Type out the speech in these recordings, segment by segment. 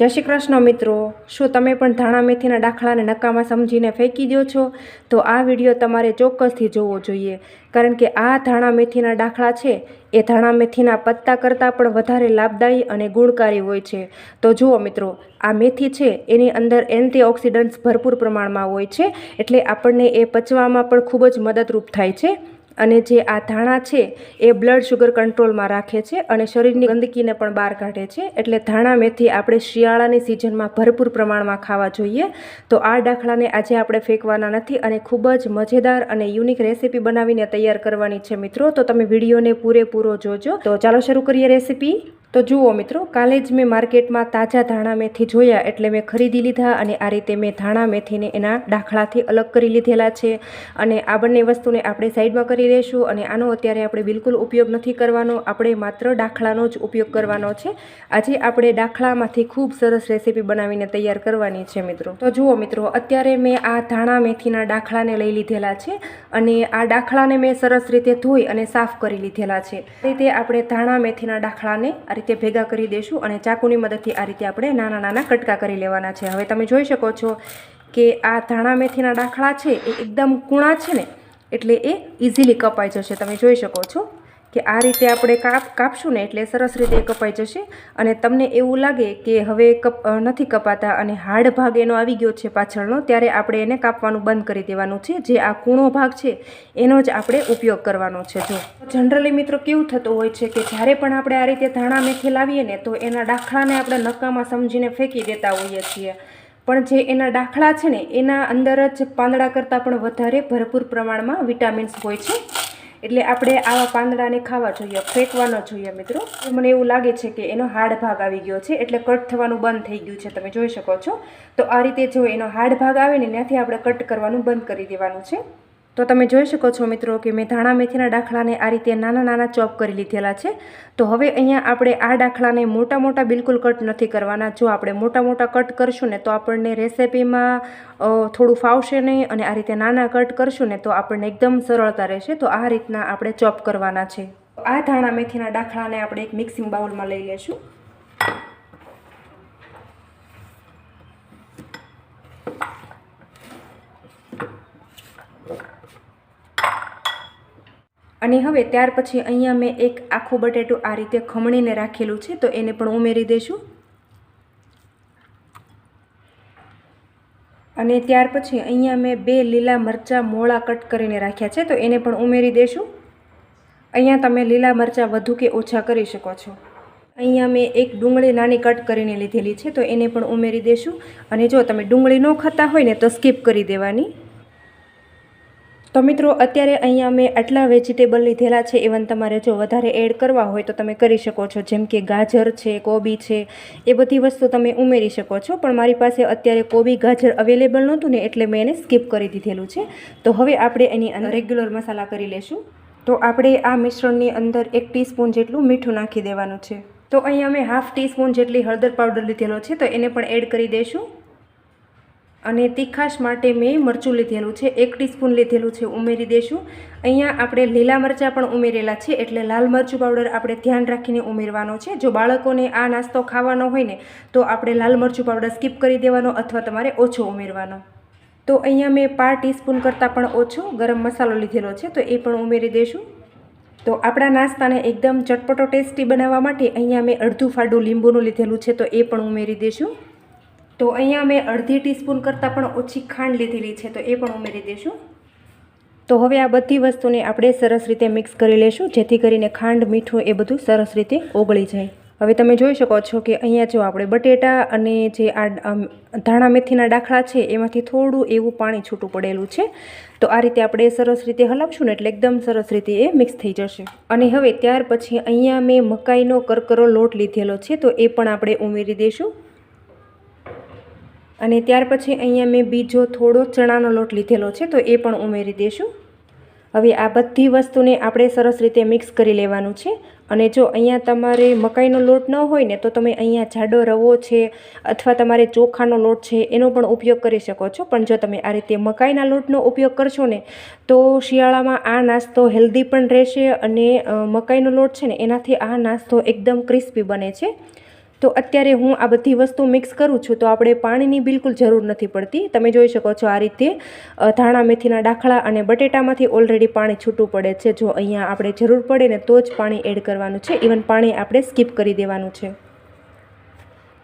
જય શ્રી કૃષ્ણ મિત્રો. શું તમે પણ ધાણા મેથીના દાખલાને નકામા સમજીને ફેંકી દો છો? તો આ વીડિયો તમારે ચોક્કસથી જોવો જોઈએ. કારણ કે આ ધાણા મેથીના દાખલા છે, એ ધાણા મેથીના પત્તા કરતાં પણ વધારે લાભદાયી અને ગુણકારી હોય છે. તો જુઓ મિત્રો, આ મેથી છે, એની અંદર એન્ટીઓક્સિડન્ટ્સ ભરપૂર પ્રમાણમાં હોય છે, એટલે આપણને એ પચવામાં પણ ખૂબ જ મદદરૂપ થાય છે. અને જે આ ધાણા છે, એ બ્લડ શુગર કંટ્રોલમાં રાખે છે અને શરીરની ગંદકીને પણ બહાર કાઢે છે. એટલે ધાણા મેથી આપણે શિયાળાની સિઝનમાં ભરપૂર પ્રમાણમાં ખાવા જોઈએ. તો આ દાખલાને આજે આપણે ફેંકવાના નથી અને ખૂબ જ મજેદાર અને યુનિક રેસીપી બનાવીને તૈયાર કરવાની છે મિત્રો. તો તમે વિડીયોને પૂરેપૂરો જોજો. તો ચાલો શરૂ કરીએ રેસીપી તો જુઓ મિત્રો, કાલે જ મેં માર્કેટમાં તાજા ધાણા મેથી જોયા એટલે મેં ખરીદી લીધા અને આ રીતે મેં ધાણા મેથીને એના દાખલાથી અલગ કરી લીધેલા છે. અને આ બંને વસ્તુને આપણે સાઈડમાં કરી લઈશું અને આનો અત્યારે આપણે બિલકુલ ઉપયોગ નથી કરવાનો, આપણે માત્ર દાખલાનો જ ઉપયોગ કરવાનો છે. આજે આપણે દાખલામાંથી ખૂબ સરસ રેસીપી બનાવીને તૈયાર કરવાની છે મિત્રો. તો જુઓ મિત્રો, અત્યારે મેં આ ધાણા મેથીના દાખલાને લઈ લીધેલા છે અને આ દાખલાને મેં સરસ રીતે ધોઈ અને સાફ કરી લીધેલા છે. રીતે આપણે ધાણા મેથીના દાખલાને આ રીતે ભેગા કરી દઈશું અને ચાકુની મદદથી આ રીતે આપણે નાના નાના કટકા કરી લેવાના છે. હવે તમે જોઈ શકો છો કે આ ધાણા મેથીના દાખલા છે, એ એકદમ કૂણા છે ને, એટલે એ ઇઝીલી કપાઈ જશે. તમે જોઈ શકો છો. કે આ રીતે આપણે કાપ, કાપશું ને એટલે સરસ રીતે કપાઈ જશે. અને તમને એવું લાગે કે હવે કપ નથી કપાતા અને હાર્ડ ભાગ એનો આવી ગયો છે પાછળનો, ત્યારે આપણે એને કાપવાનું બંધ કરી દેવાનું છે. જે આ કૂણો ભાગ છે, એનો જ આપણે ઉપયોગ કરવાનો છે. જો જનરલી મિત્રો કેવું થતું હોય છે કે જ્યારે પણ આપણે આ રીતે ધાણા મેથી લાવીએ ને, તો એના દાખલાને આપણે નકામાં સમજીને ફેંકી દેતા હોઈએ છીએ. પણ જે એના દાખલા છે ને, એના અંદર જ પાંદડા કરતાં પણ વધારે ભરપૂર પ્રમાણમાં વિટામિન્સ હોય છે. એટલે આપણે આવા પાંદડાને ખાવા જોઈએ ફેંકવા ન જોઈએ મિત્રો. મને એવું લાગે છે કે એનો હાડ ભાગ આવી ગયો છે, એટલે કટ થવાનું બંધ થઈ ગયું છે, તમે જોઈ શકો છો. તો આ રીતે જો એનો હાડ ભાગ આવે ને, ત્યાંથી આપણે કટ કરવાનું બંધ કરી દેવાનું છે. તો તમે જોઈ શકો છો મિત્રો કે મેં ધાણા મેથીના દાખલાને આ રીતે નાના નાના ચોપ કરી લીધેલા છે. તો હવે અહીંયા આપણે આ દાખલાને મોટા મોટા બિલકુલ કટ નથી કરવાના. જો આપણે મોટા મોટા કટ કરશું ને તો આપણને રેસિપીમાં થોડું ફાવશે નહીં અને આ રીતે નાના કટ કરશું ને તો આપણને એકદમ સરળતા રહેશે. તો આ રીતના આપણે ચોપ કરવાના છે. આ ધાણા મેથીના દાખલાને આપણે એક મિક્સિંગ બાઉલમાં લઈ લેશું. અને હવે ત્યાર પછી અહીંયા મેં એક આખું બટેટું આ રીતે ખમણીને રાખેલું છે, તો એને પણ ઉમેરી દઈશું અને ત્યાર પછી અહીંયા મેં બે લીલા મરચાં મોળા કટ કરીને રાખ્યા છે, તો એને પણ ઉમેરી દઈશું અહીંયા તમે લીલા મરચાં વધુ કે ઓછા કરી શકો છો. અહીંયા મેં એક ડુંગળી નાની કટ કરીને લીધેલી છે, તો એને પણ ઉમેરી દઈશું અને જો તમે ડુંગળી ન ખાતા હોય ને, તો સ્કીપ કરી દેવાની. તો મિત્રો, અત્યારે અહીંયા મેં આટલા વેજીટેબલ લીધેલા છે. ઇવન તમારે જો વધારે એડ કરવા હોય તો તમે કરી શકો છો. જેમ કે ગાજર છે, કોબી છે, એ બધી વસ્તુ તમે ઉમેરી શકો છો. પણ મારી પાસે અત્યારે કોબી, ગાજર અવેલેબલ નહોતું ને એટલે મેં એને સ્કીપ કરી દીધેલું છે. તો હવે આપણે એની અંદર રેગ્યુલર મસાલા કરી લેશું. તો આપણે આ મિશ્રણની અંદર એક ટીસ્પૂન જેટલું મીઠું નાખી દેવાનું છે. તો અહીંયા મેં હાફ ટીસ્પૂન જેટલી હળદર પાવડર લીધેલો છે. તો એને પણ એડ કરી દઈશું અને તીખાશ માટે મેં મરચું લીધેલું છે, એક ટીસ્પૂન લીધેલું છે, ઉમેરી દઈશું અહીંયા આપણે લીલા મરચાં પણ ઉમેરેલા છે, એટલે લાલ મરચું પાવડર આપણે ધ્યાન રાખીને ઉમેરવાનો છે. જો બાળકોને આ નાસ્તો ખાવાનો હોય ને, તો આપણે લાલ મરચું પાવડર સ્કીપ કરી દેવાનો અથવા તમારે ઓછો ઉમેરવાનો. તો અહીંયા મેં પાર ટીસ્પૂન કરતાં પણ ઓછો ગરમ મસાલો લીધેલો છે, તો એ પણ ઉમેરી દઈશું તો આપણા નાસ્તાને એકદમ ચટપટો ટેસ્ટી બનાવવા માટે અહીંયા મેં અડધું ફાડું લીંબુનું લીધેલું છે, તો એ પણ ઉમેરી દઈશું તો અહીંયા મેં અડધી ટીસ્પૂન કરતાં પણ ઓછી ખાંડ લીધેલી છે, તો એ પણ ઉમેરી દઈશું. તો હવે આ બધી વસ્તુને આપણે સરસ રીતે મિક્સ કરી લેશું, જેથી કરીને ખાંડ, મીઠું એ બધું સરસ રીતે ઓગળી જાય. હવે તમે જોઈ શકો છો કે અહીંયા જો આપણે બટેટા અને જે આ ધાણા મેથીના ડાખલા છે, એમાંથી થોડું એવું પાણી છૂટું પડેલું છે. તો આ રીતે આપણે સરસ રીતે હલાવશું ને એટલે એકદમ સરસ રીતે એ મિક્સ થઈ જશે. અને હવે ત્યાર પછી અહીંયા મેં મકાઈનો કરકરો લોટ લીધેલો છે, તો એ પણ આપણે ઉમેરી દઈશું. અને ત્યાર પછી અહીંયા મેં બીજો થોડો ચણાનો લોટ લીધેલો છે, તો એ પણ ઉમેરી દઈશું હવે આ બધી વસ્તુને આપણે સરસ રીતે મિક્સ કરી લેવાનું છે. અને જો અહીંયા તમારે મકાઈનો લોટ ન હોય ને, તો તમે અહીંયા જાડો રવો છે અથવા તમારે ચોખાનો લોટ છે, એનો પણ ઉપયોગ કરી શકો છો. પણ જો તમે આ રીતે મકાઈના લોટનો ઉપયોગ કરશો ને, તો શિયાળામાં આ નાસ્તો હેલ્ધી પણ રહેશે અને મકાઈનો લોટ છે ને, એનાથી આ નાસ્તો એકદમ ક્રિસ્પી બને છે. તો અત્યારે હું આ બધી વસ્તુ મિક્સ કરું છું તો આપણે પાણીની બિલકુલ જરૂર નથી પડતી. તમે જોઈ શકો છો આ રીતે ધાણા, મેથીના ડાખળા અને બટેટામાંથી ઓલરેડી પાણી છૂટું પડે છે. જો અહીંયા આપણે જરૂર પડે ને તો જ પાણી એડ કરવાનું છે. ઇવન પાણી આપણે સ્કીપ કરી દેવાનું છે.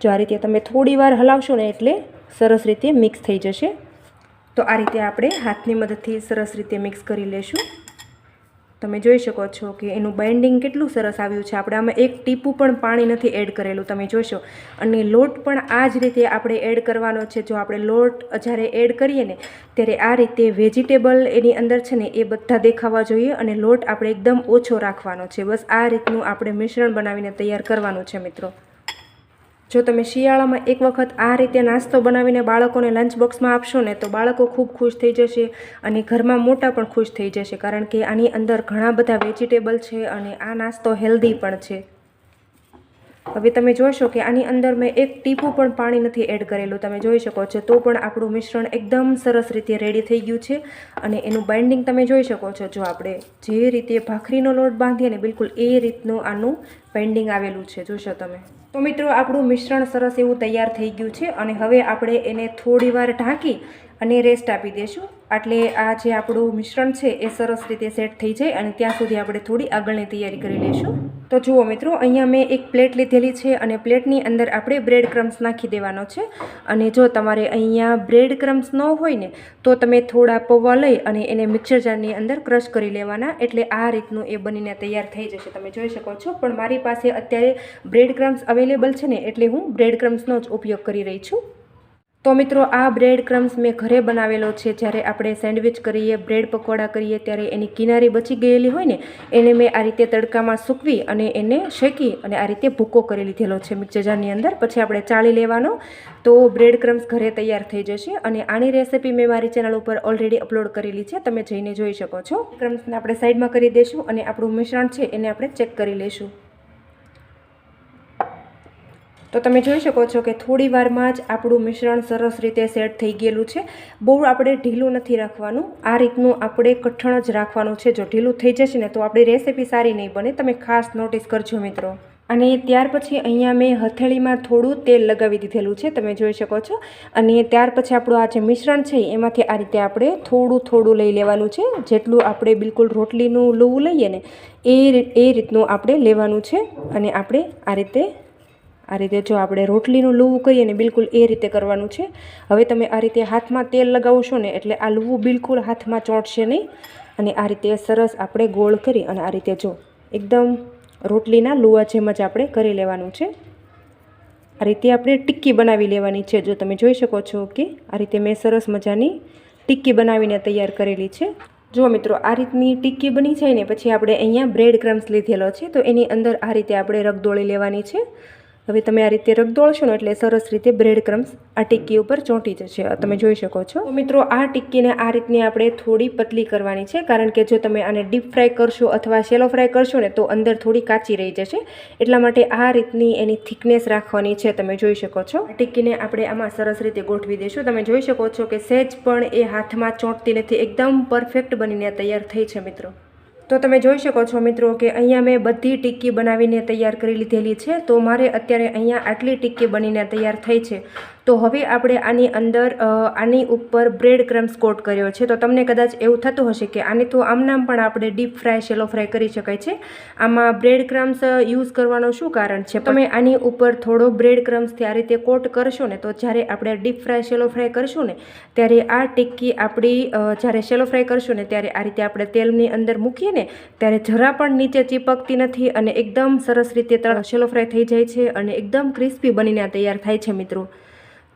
જો આ રીતે તમે થોડી વાર હલાવશો ને એટલે સરસ રીતે મિક્સ થઈ જશે. તો આ રીતે આપણે હાથની મદદથી સરસ રીતે મિક્સ કરી લેશું. તમે જોઈ શકો છો કે એનું બાઇન્ડિંગ કેટલું સરસ આવ્યું છે. આપણે આમાં એક ટીપું પણ પાણી નથી એડ કરેલું, તમે જોશો. અને લોટ પણ આ જ રીતે આપણે એડ કરવાનો છે. જો આપણે લોટ જ્યારે એડ કરીએ ને, ત્યારે આ રીતે વેજીટેબલ એની અંદર છે ને એ બધા દેખાવા જોઈએ અને લોટ આપણે એકદમ ઓછો રાખવાનો છે. બસ આ રીતનું આપણે મિશ્રણ બનાવીને તૈયાર કરવાનું છે, મિત્રો. જો તમે શિયાળામાં એક વખત આ રીતે નાસ્તો બનાવીને બાળકોને લંચ બોક્સમાં આપશો ને, તો બાળકો ખૂબ ખુશ થઈ જશે અને ઘરમાં મોટા પણ ખુશ થઈ જશે, કારણ કે આની અંદર ઘણા બધા વેજીટેબલ છે અને આ નાસ્તો હેલ્ધી પણ છે. હવે તમે જોશો કે આની અંદર મેં એક ટીપું પણ પાણી નથી એડ કરેલું. તમે જોઈ શકો છો, તો પણ આપણું મિશ્રણ એકદમ સરસ રીતે રેડી થઈ ગયું છે અને એનું બાઇન્ડિંગ તમે જોઈ શકો છો. જો આપણે જે રીતે ભાખરીનો લોટ બાંધીએ ને બિલકુલ એ રીતનું આનું બાઇન્ડિંગ આવેલું છે. જોશો તમે. તો મિત્રો, આપણું મિશ્રણ સરસ એવું તૈયાર થઈ ગયું છે અને હવે આપણે એને થોડી વાર ઢાંકી અને રેસ્ટ આપી દઈશું એટલે આ જે આપણું મિશ્રણ છે એ સરસ રીતે સેટ થઈ જાય અને ત્યાં સુધી આપણે થોડી આગળની તૈયારી કરી લઈશું તો જુઓ મિત્રો, અહીંયા મેં એક પ્લેટ લીધેલી છે અને પ્લેટની અંદર આપણે બ્રેડ ક્રમ્સ નાખી દેવાનો છે. અને જો તમારે અહીંયા બ્રેડ ક્રમ્સ ન હોય ને, તો તમે થોડા પૌવા લઈ અને એને મિક્સર જારની અંદર ક્રશ કરી લેવાના. એટલે આ રીતનું એ બનીને તૈયાર થઈ જશે. તમે જોઈ શકો છો. પણ મારી પાસે અત્યારે બ્રેડ ક્રમ્સ અવેલેબલ છે ને, એટલે હું બ્રેડ ક્રમ્સનો જ ઉપયોગ કરી રહી છું. તો મિત્રો, આ બ્રેડ ક્રમ્સ મેં ઘરે બનાવેલો છે. જ્યારે આપણે સેન્ડવિચ કરીએ, બ્રેડ પકોડા કરીએ, ત્યારે એની કિનારી બચી ગયેલી હોય ને, એને મેં આ રીતે તડકામાં સૂકવી અને એને શેકી અને આ રીતે ભૂકો કરી લીધેલો છે મિક્સરની અંદર. પછી આપણે ચાળી લેવાનો. તો બ્રેડ ક્રમ્સ ઘરે તૈયાર થઈ જશે અને આની રેસિપી મેં મારી ચેનલ ઉપર ઓલરેડી અપલોડ કરેલી છે. તમે જઈને જોઈ શકો છો. ક્રમ્સને આપણે સાઈડમાં કરી દઈશું અને આપણું મિશ્રણ છે એને આપણે ચેક કરી લઈશું તો તમે જોઈ શકો છો કે થોડી વારમાં જ આપણું મિશ્રણ સરસ રીતે સેટ થઈ ગયેલું છે. બહુ આપણે ઢીલું નથી રાખવાનું. આ રીતનું આપણે કઠણ જ રાખવાનું છે. જો ઢીલું થઈ જશે ને તો આપણી રેસીપી સારી નહીં બને. તમે ખાસ નોટિસ કરજો મિત્રો. અને ત્યાર પછી અહીંયા મેં હથેળીમાં થોડું તેલ લગાવી દીધેલું છે. તમે જોઈ શકો છો. અને ત્યાર પછી આપણું આ જે મિશ્રણ છે એમાંથી આ રીતે આપણે થોડું થોડું લઈ લેવાનું છે. જેટલું આપણે બિલકુલ રોટલીનું લોવું લઈએ ને એ એ રીતનું આપણે લેવાનું છે. અને આપણે આ રીતે આ રીતે જો આપણે રોટલીનું લૂવું કરીએ ને બિલકુલ એ રીતે કરવાનું છે. હવે તમે આ રીતે હાથમાં તેલ લગાવશો ને એટલે આ લૂવું બિલકુલ હાથમાં ચોંટશે નહીં. અને આ રીતે સરસ આપણે ગોળ કરી અને આ રીતે જો એકદમ રોટલીના લુવા જેમ જ આપણે કરી લેવાનું છે. આ રીતે આપણે ટિક્કી બનાવી લેવાની છે. જો તમે જોઈ શકો છો કે આ રીતે મેં સરસ મજાની ટિક્કી બનાવીને તૈયાર કરેલી છે. જો મિત્રો આ રીતની ટિક્કી બની જાય ને પછી આપણે અહીંયા બ્રેડ ક્રમ્સ લીધેલો છે. તો એની અંદર આ રીતે આપણે રગદોળી લેવાની છે. હવે તમે આ રીતે રગદોળશો ને એટલે સરસ રીતે બ્રેડ ક્રમ્સ આ ટિક્કી ઉપર ચોંટી જશે. તમે જોઈ શકો છો. મિત્રો, આ ટિક્કીને આ રીતની આપણે થોડી પતલી કરવાની છે, કારણ કે જો તમે આને ડીપ ફ્રાય કરશો અથવા શેલો ફ્રાય કરશો ને તો અંદર થોડી કાચી રહી જશે. એટલા માટે આ રીતની એની થિકનેસ રાખવાની છે, તમે જોઈ શકો છો. ટિક્કીને આપણે આમાં સરસ રીતે ગોઠવી દઈશું. તમે જોઈ શકો છો કે સહેજ પણ એ હાથમાં ચોંટતી નથી, એકદમ પરફેક્ટ બનીને તૈયાર થઈ છે મિત્રો. તો તમે જોઈ શકો છો મિત્રો કે અહીંયા મેં બધી ટિક્કી બનાવીને તૈયાર કરી લીધેલી છે. તો મારે અત્યારે અહીંયા આટલી ટિક્કી બનીને તૈયાર થઈ છે. તો હવે આપણે આની અંદર આની ઉપર બ્રેડ ક્રમ્સ કોટ કર્યો છે. તો તમને કદાચ એવું થતું હશે કે આને તો આમનામ પણ આપણે ડીપ ફ્રાય શેલો ફ્રાય કરી શકાય છે. આમાં બ્રેડ ક્રમ્સ યુઝ કરવાનું શું કારણ છે? તમે આની ઉપર થોડો બ્રેડ ક્રમ્સથી આ રીતે કોટ કરશો ને તો જ્યારે આપણે ડીપ ફ્રાય શેલો ફ્રાય કરશું ને ત્યારે આ ટિક્કી આપણી જ્યારે શેલો ફ્રાય કરશું ને ત્યારે આ રીતે આપણે તેલની અંદર મૂકીએ ને ત્યારે જરા પણ નીચે ચીપકતી નથી અને એકદમ સરસ રીતે તળ શેલો ફ્રાય થઈ જાય છે અને એકદમ ક્રિસ્પી બનીને તૈયાર થાય છે મિત્રો.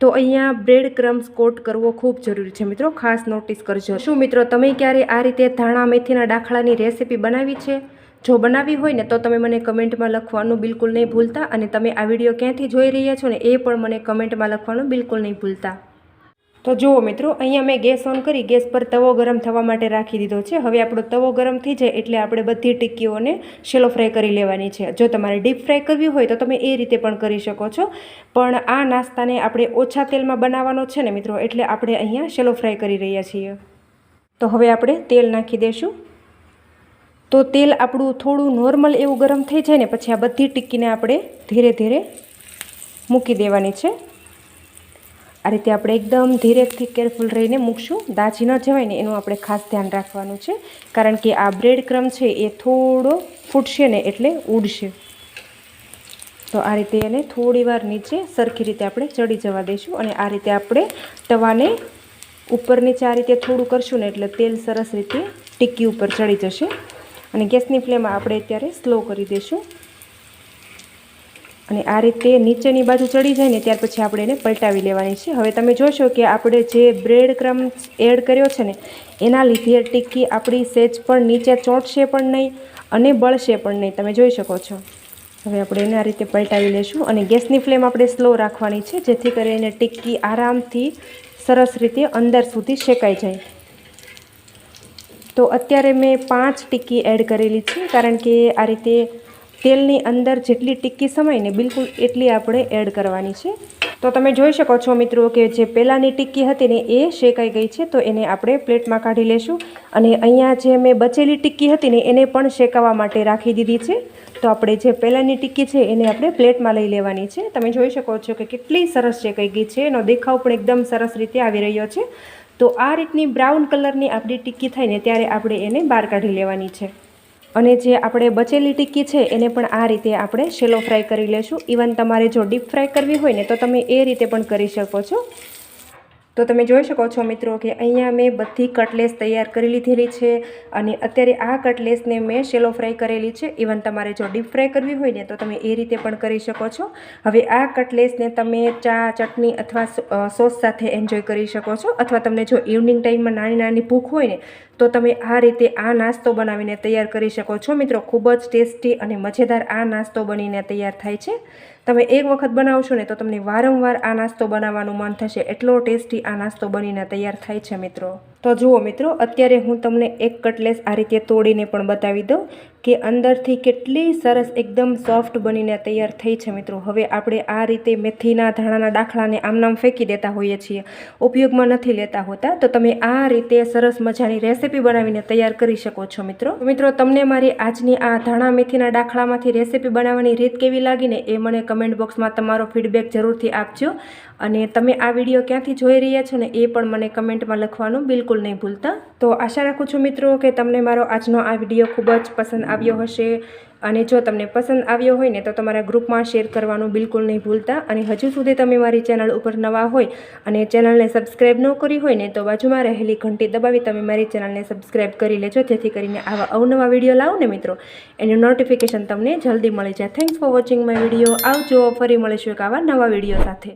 તો અહીંયા બ્રેડ ક્રમ્સ કોટ કરવો ખૂબ જરૂરી છે. મિત્રો, ખાસ નોટિસ કરજો. શું મિત્રો, તમે ક્યારે આ રીતે ધાણા, મેથીના દાખલાની રેસીપી બનાવી છે? જો બનાવી હોય ને, તો તમે મને કમેન્ટમાં લખવાનું બિલકુલ નહીં ભૂલતા અને તમે આ વીડિયો ક્યાંથી જોઈ રહ્યા છો ને, એ પણ મને કમેન્ટમાં લખવાનું બિલકુલ નહીં ભૂલતા. તો જુઓ મિત્રો, અહીંયા મેં ગેસ ઓન કરી, ગેસ પર તવો ગરમ થવા માટે રાખી દીધો છે. હવે આપણો તવો ગરમ થઈ જાય એટલે આપણે બધી ટિક્કીઓને શેલો ફ્રાય કરી લેવાની છે. જો તમારે ડીપ ફ્રાય કરવી હોય તો તમે એ રીતે પણ કરી શકો છો. પણ આ નાસ્તાને આપણે ઓછા તેલમાં બનાવવાનો છે ને મિત્રો, એટલે આપણે અહીંયા શેલો ફ્રાય કરી રહ્યા છીએ. તો હવે આપણે તેલ નાખી દઈશું તો તેલ આપણું થોડું નોર્મલ એવું ગરમ થઈ જાય ને, પછી આ બધી ટિક્કીને આપણે ધીરે ધીરે મૂકી દેવાની છે. આ રીતે આપણે એકદમ ધીરેથી કેરફુલ રહીને મૂકશું. દાજી ન જવાય ને એનું આપણે ખાસ ધ્યાન રાખવાનું છે. કારણ કે આ બ્રેડ ક્રમ છે એ થોડો ફૂટશે ને એટલે ઉડશે. તો આ રીતે એને થોડી વાર નીચે સરખી રીતે આપણે ચડી જવા દઈશું અને આ રીતે આપણે તવાને ઉપર નીચે આ રીતે થોડું કરશું ને એટલે તેલ સરસ રીતે ટીક્કી ઉપર ચડી જશે. અને ગેસની ફ્લેમ આપણે અત્યારે સ્લો કરી દઈશું. અને આ રીતે નીચેની બાજુ ચડી જાય ને ત્યાર પછી આપણે એને પલટાવી લેવાની છે. હવે તમે જોશો કે આપણે જે બ્રેડ ક્રમ એડ કર્યો છે ને, એના લીધે ટિક્કી આપણી સેજ પણ નીચે ચોંટશે પણ નહીં અને બળશે પણ નહીં. તમે જોઈ શકો છો. હવે આપણે એને આ રીતે પલટાવી લઈશું અને ગેસની ફ્લેમ આપણે સ્લો રાખવાની છે, જેથી કરીને ટિક્કી આરામથી સરસ રીતે અંદર સુધી શેકાઈ જાય. તો અત્યારે મેં પાંચ ટિક્કી એડ કરેલી છે, કારણ કે આ રીતે તેલની અંદર જેટલી ટિક્કી સમાય ને બિલકુલ એટલી આપણે એડ કરવાની છે. તો તમે જોઈ શકો છો મિત્રો કે જે પહેલાંની ટિક્કી હતી ને એ શેકાઈ ગઈ છે, તો એને આપણે પ્લેટમાં કાઢી લેશું. અને અહીંયા જે મેં બચેલી ટિક્કી હતી ને એને પણ શેકાવા માટે રાખી દીધી છે. તો આપણે જે પહેલાંની ટિક્કી છે એને આપણે પ્લેટમાં લઈ લેવાની છે. તમે જોઈ શકો છો કે કેટલી સરસ શેકાઈ ગઈ છે. એનો દેખાવ પણ એકદમ સરસ રીતે આવી રહ્યો છે. તો આ રીતની બ્રાઉન કલરની આપણી ટિક્કી થાય ને ત્યારે આપણે એને બહાર કાઢી લેવાની છે. અને જે આપણે બચેલી ટિક્કી છે, એને પણ આ રીતે આપણે શેલો ફ્રાય કરી લેશું. ઇવન તમારે જો ડીપ ફ્રાય કરવી હોય ને, તો તમે એ રીતે પણ કરી શકો છો. તો તમે જોઈ શકો છો મિત્રો કે અહીંયા મેં બધી કટલેસ તૈયાર કરી લીધેલી છે અને અત્યારે આ કટલેસને મેં શેલો ફ્રાય કરેલી છે. ઇવન તમારે જો ડીપ ફ્રાય કરવી હોય ને તો તમે એ રીતે પણ કરી શકો છો. હવે આ કટલેસને તમે ચા, ચટણી અથવા સોસ સાથે એન્જોય કરી શકો છો. અથવા તમને જો ઇવનિંગ ટાઈમમાં નાની નાની ભૂખ હોય ને તો તમે આ રીતે આ નાસ્તો બનાવીને તૈયાર કરી શકો છો. મિત્રો, ખૂબ જ ટેસ્ટી અને મજેદાર આ નાસ્તો બનીને તૈયાર થાય છે. તમે એક વખત બનાવશો ને તો તમને વારંવાર આ નાસ્તો બનાવવાનું મન થશે. એટલો ટેસ્ટી આ નાસ્તો બનીને તૈયાર થાય છે મિત્રો. તો જુઓ મિત્રો, અત્યારે હું તમને એક કટલેસ આ રીતે તોડીને પણ બતાવી દઉં. કે અંદરથી કેટલી સરસ એકદમ સોફ્ટ બનીને તૈયાર થઈ છે મિત્રો. હવે આપણે આ રીતે મેથીના ધાણાના દાખલાને આમનામ ફેંકી દેતા હોઈએ છીએ. ઉપયોગમાં નથી લેતા હોતા, તો તમે આ રીતે સરસ મજાની રેસીપી બનાવીને તૈયાર કરી શકો છો મિત્રો. મિત્રો, તમને મારી આજની આ ધાણા મેથીના દાખલામાંથી રેસીપી બનાવવાની રીત કેવી લાગીને એ મને કમેન્ટ બોક્સમાં તમારો ફીડબેક જરૂરથી આપજો. અને તમે આ વીડિયો ક્યાંથી જોઈ રહ્યા છો ને એ પણ મને કમેન્ટમાં લખવાનું બિલકુલ નહીં ભૂલતા. તો આશા રાખું છું મિત્રો કે તમને મારો આજનો આ વીડિયો ખૂબ જ પસંદ આવ્યો હશે અને જો તમને પસંદ આવ્યો હોય ને તો તમારા ગ્રુપમાં શેર કરવાનું બિલકુલ નહીં ભૂલતા અને હજુ સુધી તમે મારી ચેનલ ઉપર નવા હોય અને ચેનલને સબસ્ક્રાઈબ ન કરી હોય ને તો બાજુમાં રહેલી ઘંટી દબાવી તમે મારી ચેનલને સબસ્ક્રાઈબ કરી લેજો, જેથી કરીને આવા અવનવા વીડિયો લાવો ને મિત્રો. એનું નોટિફિકેશન તમને જલ્દી મળી જાય. Thanks for watching my video આવજો, ફરી મળીશું એક આવા નવા વીડિયો સાથે.